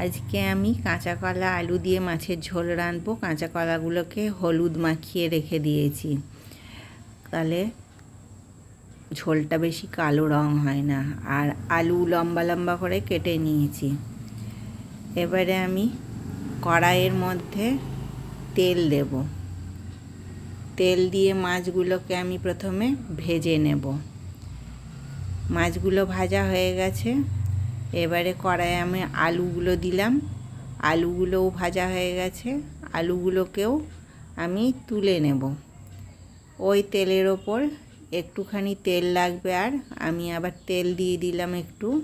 আজকে আমি কাঁচা কলা, আলু দিয়ে মাছের ঝোল রাঁধবো। কাঁচা কলাগুলোকে হলুদ মাখিয়ে রেখে দিয়েছি। তাহলে ঝোলটা বেশি কালো রং হয় না। আর আলু লম্বা লম্বা করে কেটে নিয়েছি। এবারে আমি কড়াইয়ের মধ্যে তেল দেব। তেল দিয়ে মাছগুলোকে আমি প্রথমে ভেজে নেব। মাছগুলো ভাজা হয়ে গেছে। এবারে কড়াইয়ে আমি আলুগুলো দিলাম। আলুগুলোও ভাজা হয়ে গেছে। আলুগুলোকেও আমি তুলে নেব। ওই তেলের ওপর একটুখানি তেল লাগবে আর আমি আবার তেল দিয়ে দিলাম একটু।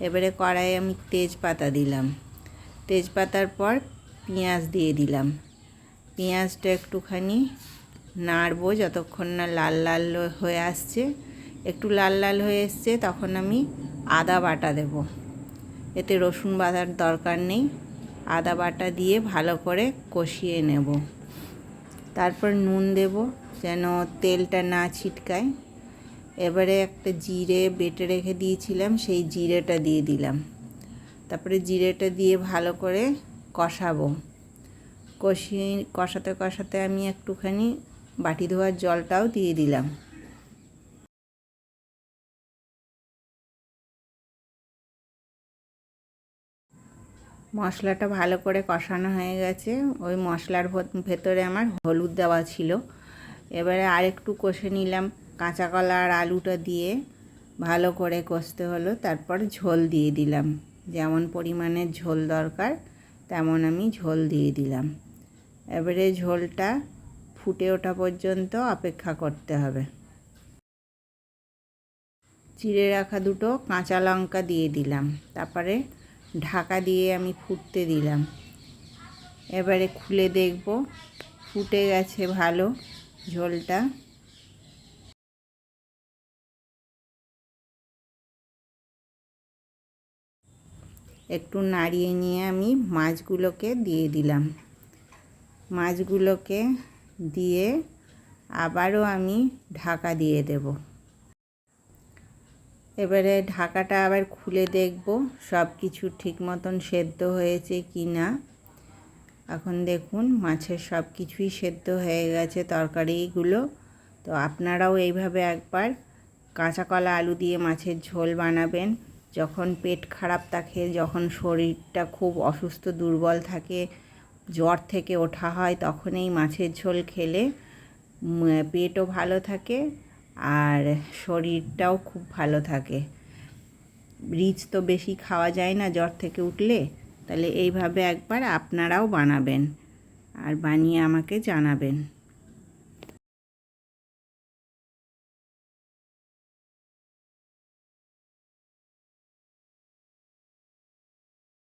এবারে কড়াইয়ে আমি তেজপাতা দিলাম। তেজপাতার পর পেঁয়াজ দিয়ে দিলাম। পেঁয়াজটা একটুখানি নাড়বো যতক্ষণ না লাল লাল হয়ে আসছে। একটু লাল লাল হয়ে এসছে তখন আমি আদা বাটা দেব। এতে রসুন বাটার দরকার নেই। আদা বাটা দিয়ে ভালো করে কষিয়ে নেব। তারপর নুন দেব যেন তেলটা না ছিটকায়। এবারে একটা জিরে বেটে রেখে দিয়েছিলাম, সেই জিরেটা দিয়ে দিলাম। তারপরে জিরেটা দিয়ে ভালো করে কষাবো। কষিয়ে, কষাতে কষাতে আমি একটুখানি বাটি ধোয়ার জলটাও দিয়ে দিলাম। মশলাটা ভালো করে কষানো হয়ে গেছে। ওই মশলার ভেতরে আমার হলুদ দেওয়া ছিল। এবারে আরেকটু কষে নিলাম কাঁচা কলা আর আলুটা দিয়ে। ভালো করে কষতে হলো, তারপর ঝোল দিয়ে দিলাম। যেমন পরিমাণের ঝোল দরকার, তেমন আমি ঝোল দিয়ে দিলাম। এবারে ঝোলটা ফুটে ওঠা পর্যন্ত অপেক্ষা করতে হবে। চিড়ে রাখা দুটো কাঁচা লঙ্কা দিয়ে দিলাম। তারপরে ঢাকা দিয়ে আমি ফুটতে দিলাম। এবারে খুলে দেখব, ফুটে গেছে ভালো ঝোলটা। একটু নাড়িয়ে নিয়ে আমি মাছগুলোকে দিয়ে দিলাম। মাছগুলোকে দিয়ে আবারও আমি ঢাকা দিয়ে দেবো। এবারে ঢাকাটা আবার খুলে দেখব, সব কিছু ঠিক মতন সেদ্ধ হয়েছে কি না। এখন দেখুন, মাছের সব কিছুই সেদ্ধ হয়ে গেছে তরকারিগুলো। তো আপনারাও এইভাবে একবার কাঁচা কলা আলু দিয়ে মাছের ঝোল বানাবেন। যখন পেট খারাপ থাকে, যখন শরীরটা খুব অসুস্থ, দুর্বল থাকে, জ্বর থেকে ওঠা হয় তখন এই মাছের ঝোল খেলে পেটও ভালো থাকে। আর শরীরটাও খুব ভালো থাকে। রিচ তো বেশি খাওয়া যায় না জ্বর থেকে উঠলে, তাহলে এইভাবে একবার আপনারাও বানাবেন আর বানিয়ে আমাকে জানাবেন।